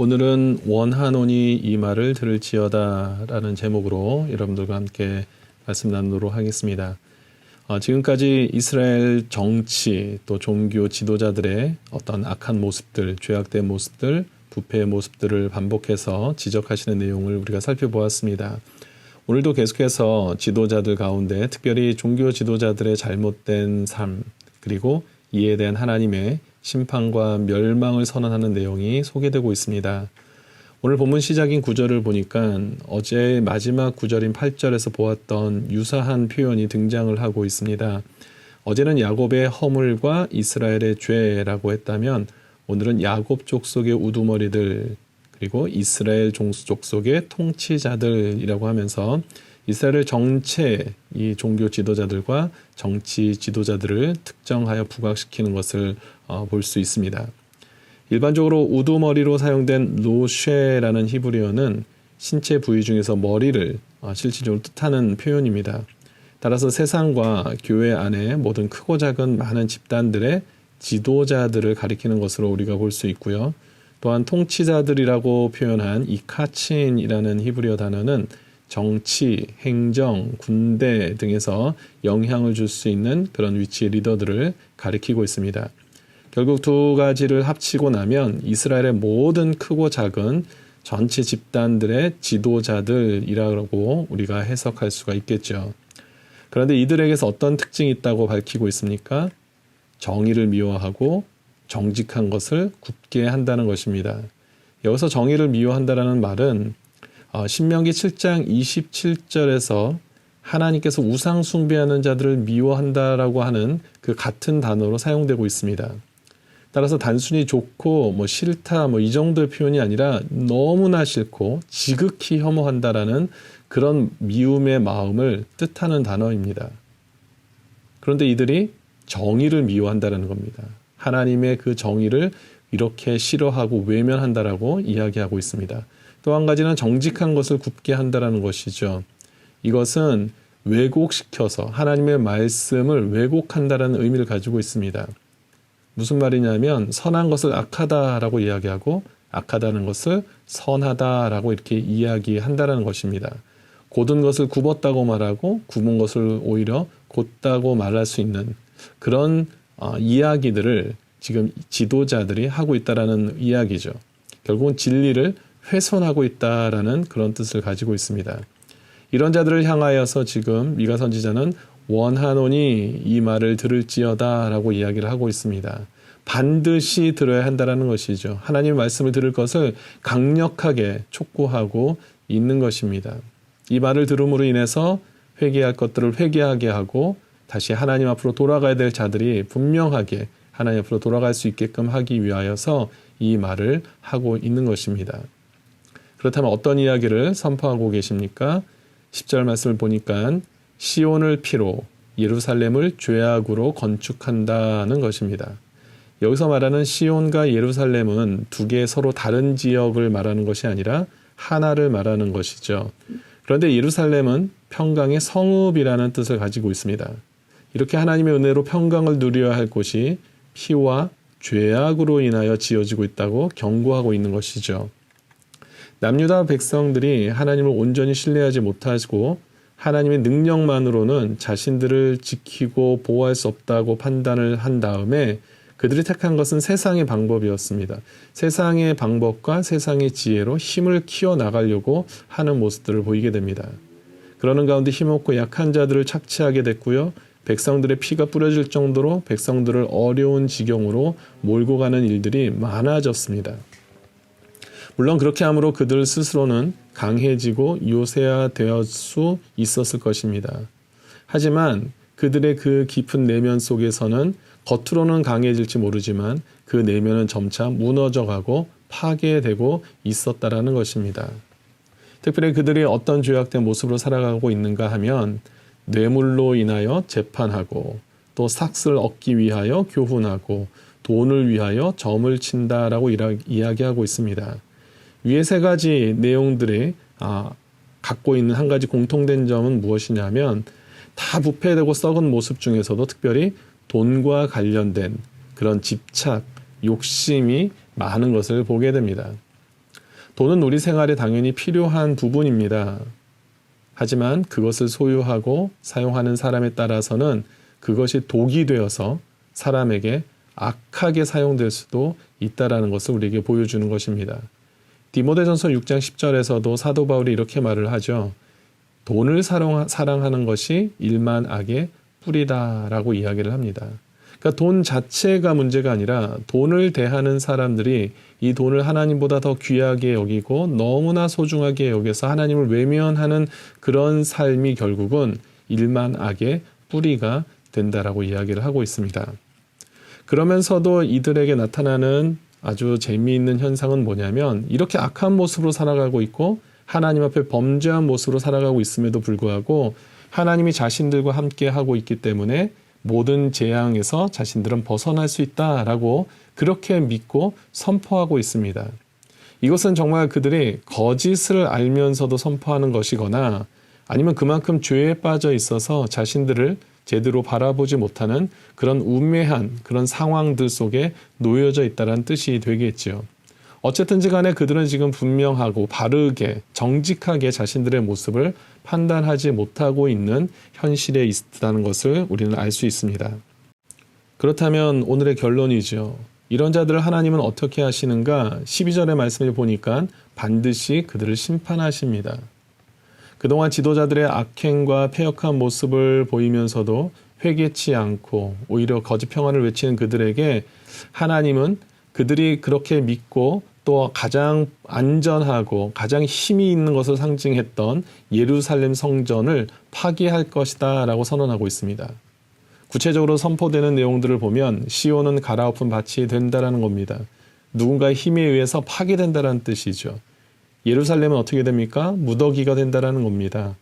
오늘은 원하노니 이 말을 들을지어다라는 제목으로 여러분들과 함께 말씀 나누도록 하겠습니다. 어, 지금까지 이스라엘 정치 또 종교 지도자들의 어떤 악한 모습들, 죄악된 모습들, 부패의 모습들을 반복해서 지적하시는 내용을 우리가 살펴보았습니다. 오늘도 계속해서 지도자들 가운데 특별히 종교 지도자들의 잘못된 삶 그리고 이에 대한 하나님의 심판과 멸망을 선언하는 내용이 소개되고 있습니다. 오늘 본문 시작인 구절을 보니까 어제 마지막 구절인 8절에서 보았던 유사한 표현이 등장을 하고 있습니다. 어제는 야곱의 허물과 이스라엘의 죄라고 했다면 오늘은 야곱 족속의 우두머리들 그리고 이스라엘 족속의 통치자들이라고 하면서 이스라엘 전체 이 종교 지도자들과 정치 지도자들을 특정하여 부각시키는 것을 어, 볼 수 있습니다. 일반적으로 우두머리로 사용된 로쉐라는 히브리어는 신체 부위 중에서 머리를 어, 실질적으로 뜻하는 표현입니다. 따라서 세상과 교회 안에 모든 크고 작은 많은 집단들의 지도자들을 가리키는 것으로 우리가 볼 수 있고요. 또한 통치자들이라고 표현한 이 카친이라는 히브리어 단어는 정치, 행정, 군대 등에서 영향을 줄 수 있는 그런 위치의 리더들을 가리키고 있습니다. 결국 두 가지를 합치고 나면 이스라엘의 모든 크고 작은 전체 집단들의 지도자들이라고 우리가 해석할 수가 있겠죠. 그런데 이들에게서 어떤 특징이 있다고 밝히고 있습니까? 정의를 미워하고 정직한 것을 굽게 한다는 것입니다. 여기서 정의를 미워한다라는 말은 어, 신명기 7장 27절에서 하나님께서 우상 숭배하는 자들을 미워한다라고 하는 그 같은 단어로 사용되고 있습니다. 따라서 단순히 좋고 뭐 싫다 뭐 이 정도의 표현이 아니라 너무나 싫고 지극히 혐오한다라는 그런 미움의 마음을 뜻하는 단어입니다. 그런데 이들이 정의를 미워한다라는 겁니다. 하나님의 그 정의를 이렇게 싫어하고 외면한다라고 이야기하고 있습니다. 또 한 가지는 정직한 것을 굽게 한다라는 것이죠. 이것은 왜곡시켜서 하나님의 말씀을 왜곡한다라는 의미를 가지고 있습니다. 무슨 말이냐면 선한 것을 악하다라고 이야기하고 악하다는 것을 선하다라고 이렇게 이야기한다라는 것입니다. 곧은 것을 굽었다고 말하고 굽은 것을 오히려 곧다고 말할 수 있는 그런 어, 이야기들을 지금 지도자들이 하고 있다라는 이야기죠. 결국은 진리를 훼손하고 있다라는 그런 뜻을 가지고 있습니다. 이런 자들을 향하여서 지금 미가 선지자는 원하노니 이 말을 들을지어다라고 이야기를 하고 있습니다. 반드시 들어야 한다라는 것이죠. 하나님의 말씀을 들을 것을 강력하게 촉구하고 있는 것입니다. 이 말을 들음으로 인해서 회개할 것들을 회개하게 하고 다시 하나님 앞으로 돌아가야 될 자들이 분명하게 하나님 앞으로 돌아갈 수 있게끔 하기 위하여서 이 말을 하고 있는 것입니다. 그렇다면 어떤 이야기를 선포하고 계십니까? 10절 말씀을 보니까 시온을 피로 예루살렘을 죄악으로 건축한다는 것입니다. 여기서 말하는 시온과 예루살렘은 두 개의 서로 다른 지역을 말하는 것이 아니라 하나를 말하는 것이죠. 그런데 예루살렘은 평강의 성읍이라는 뜻을 가지고 있습니다. 이렇게 하나님의 은혜로 평강을 누려야 할 곳이 피와 죄악으로 인하여 지어지고 있다고 경고하고 있는 것이죠. 남유다 백성들이 하나님을 온전히 신뢰하지 못하고 하나님의 능력만으로는 자신들을 지키고 보호할 수 없다고 판단을 한 다음에 그들이 택한 것은 세상의 방법이었습니다. 세상의 방법과 세상의 지혜로 힘을 키워 나가려고 하는 모습들을 보이게 됩니다. 그러는 가운데 힘없고 약한 자들을 착취하게 됐고요. 백성들의 피가 뿌려질 정도로 백성들을 어려운 지경으로 몰고 가는 일들이 많아졌습니다. 물론 그렇게 함으로 그들 스스로는 강해지고 요새화 되었 수 있었을 것입니다. 하지만 그들의 그 깊은 내면 속에서는 겉으로는 강해질지 모르지만 그 내면은 점차 무너져가고 파괴되고 있었다라는 것입니다. 특별히 그들이 어떤 죄악된 모습으로 살아가고 있는가 하면 뇌물로 인하여 재판하고 또 삭슬 얻기 위하여 교훈하고 돈을 위하여 점을 친다라고 이야기하고 있습니다. 위에 세 가지 내용들이 아, 갖고 있는 한 가지 공통된 점은 무엇이냐면 다 부패되고 썩은 모습 중에서도 특별히 돈과 관련된 그런 집착, 욕심이 많은 것을 보게 됩니다. 돈은 우리 생활에 당연히 필요한 부분입니다. 하지만 그것을 소유하고 사용하는 사람에 따라서는 그것이 독이 되어서 사람에게 악하게 사용될 수도 있다라는 것을 우리에게 보여주는 것입니다. 디모데전서 6장 10절에서도 사도 바울이 이렇게 말을 하죠. 돈을 사랑 하는 것이 일만 악의 뿌리다라고 이야기를 합니다. 그러니까 돈 자체가 문제가 아니라 돈을 대하는 사람들이 이 돈을 하나님보다 더 귀하게 여기고 너무나 소중하게 여겨서 하나님을 외면하는 그런 삶이 결국은 일만 악의 뿌리가 된다라고 이야기를 하고 있습니다. 그러면서도 이들에게 나타나는 아주 재미있는 현상은 뭐냐면 이렇게 악한 모습으로 살아가고 있고 하나님 앞에 범죄한 모습으로 살아가고 있음에도 불구하고 하나님이 자신들과 함께 하고 있기 때문에 모든 재앙에서 자신들은 벗어날 수 있다라고 그렇게 믿고 선포하고 있습니다. 이것은 정말 그들이 거짓을 알면서도 선포하는 것이거나 아니면 그만큼 죄에 빠져 있어서 자신들을 제대로 바라보지 못하는 그런 운매한 그런 상황들 속에 놓여져 있다는 뜻이 되겠지요. 어쨌든지 간에 그들은 지금 분명하고 바르게 정직하게 자신들의 모습을 판단하지 못하고 있는 현실에 있다는 것을 우리는 알 수 있습니다. 그렇다면 오늘의 결론이죠. 이런 자들을 하나님은 어떻게 하시는가? 12절의 말씀을 보니까 반드시 그들을 심판하십니다. 그동안 지도자들의 악행과 폐역한 모습을 보이면서도 회개치 않고 오히려 거짓 평안을 외치는 그들에게 하나님은 그들이 그렇게 믿고 또 가장 안전하고 가장 힘이 있는 것을 상징했던 예루살렘 성전을 파괴할 것이다 라고 선언하고 있습니다. 구체적으로 선포되는 내용들을 보면 시온은 갈아엎은 밭이 된다라는 겁니다. 누군가의 힘에 의해서 파괴된다라는 뜻이죠. 예루살렘은 어떻게 됩니까? 무더기가 된다라는 겁니다.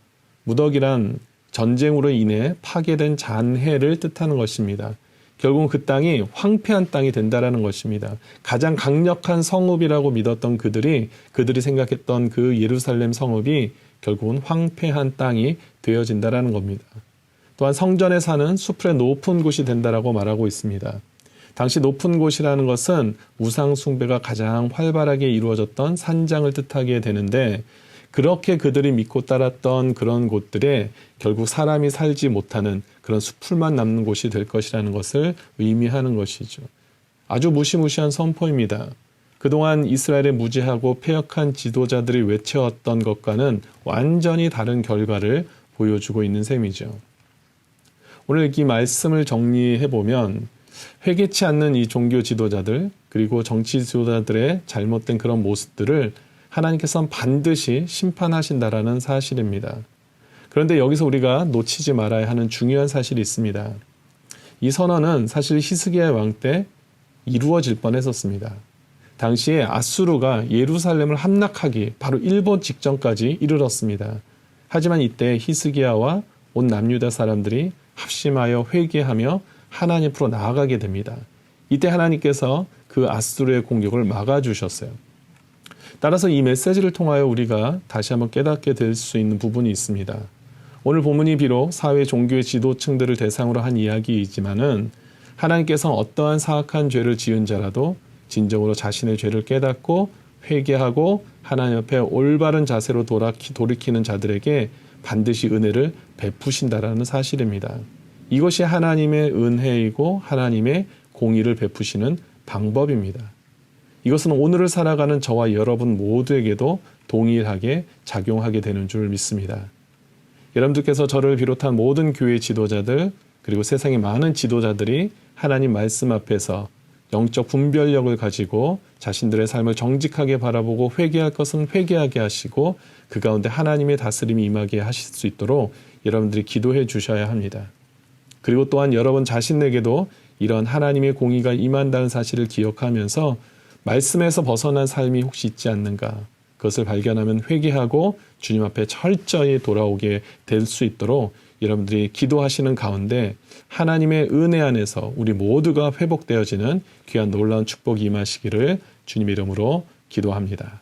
무더기란 전쟁으로 인해 파괴된 잔해를 뜻하는 것입니다. 결국 그 땅이 황폐한 땅이 된다라는 것입니다. 가장 강력한 성읍이라고 믿었던 그들이 그들이 생각했던 그 예루살렘 성읍이 결국은 황폐한 땅이 되어진다라는 겁니다. 또한 성전에 사는 수풀의 높은 곳이 된다라고 말하고 있습니다. 당시 높은 곳이라는 것은 우상 숭배가 가장 활발하게 이루어졌던 산장을 뜻하게 되는데 그렇게 그들이 믿고 따랐던 그런 곳들에 결국 사람이 살지 못하는 그런 수풀만 남는 곳이 될 것이라는 것을 의미하는 것이죠. 아주 무시무시한 선포입니다. 그동안 이스라엘의 무지하고 폐역한 지도자들이 외쳐왔던 것과는 완전히 다른 결과를 보여주고 있는 셈이죠. 오늘 이 말씀을 정리해 보면 회개치 않는 이 종교 지도자들 그리고 정치 지도자들의 잘못된 그런 모습들을 하나님께서는 반드시 심판하신다라는 사실입니다. 그런데 여기서 우리가 놓치지 말아야 하는 중요한 사실이 있습니다. 이 선언은 사실 히스기야 왕 때 이루어질 뻔했었습니다. 당시에 아수르가 예루살렘을 함락하기 바로 일본 직전까지 이르렀습니다. 하지만 이때 히스기야와 온 남유다 사람들이 합심하여 회개하며 하나님 앞으로 나아가게 됩니다. 이때 하나님께서 그 아수르의 공격을 막아주셨어요. 따라서 이 메시지를 통하여 우리가 다시 한번 깨닫게 될 수 있는 부분이 있습니다. 오늘 본문이 비록 사회 종교의 지도층들을 대상으로 한 이야기이지만은 하나님께서 어떠한 사악한 죄를 지은 자라도 진정으로 자신의 죄를 깨닫고 회개하고 하나님 앞에 올바른 자세로 돌이키는 자들에게 반드시 은혜를 베푸신다라는 사실입니다. 이것이 하나님의 은혜이고 하나님의 공의를 베푸시는 방법입니다. 이것은 오늘을 살아가는 저와 여러분 모두에게도 동일하게 작용하게 되는 줄 믿습니다. 여러분들께서 저를 비롯한 모든 교회 지도자들 그리고 세상의 많은 지도자들이 하나님 말씀 앞에서 영적 분별력을 가지고 자신들의 삶을 정직하게 바라보고 회개할 것은 회개하게 하시고 그 가운데 하나님의 다스림이 임하게 하실 수 있도록 여러분들이 기도해 주셔야 합니다. 그리고 또한 여러분 자신에게도 이런 하나님의 공의가 임한다는 사실을 기억하면서 말씀에서 벗어난 삶이 혹시 있지 않는가 그것을 발견하면 회개하고 주님 앞에 철저히 돌아오게 될 수 있도록 여러분들이 기도하시는 가운데 하나님의 은혜 안에서 우리 모두가 회복되어지는 귀한 놀라운 축복이 임하시기를 주님 이름으로 기도합니다.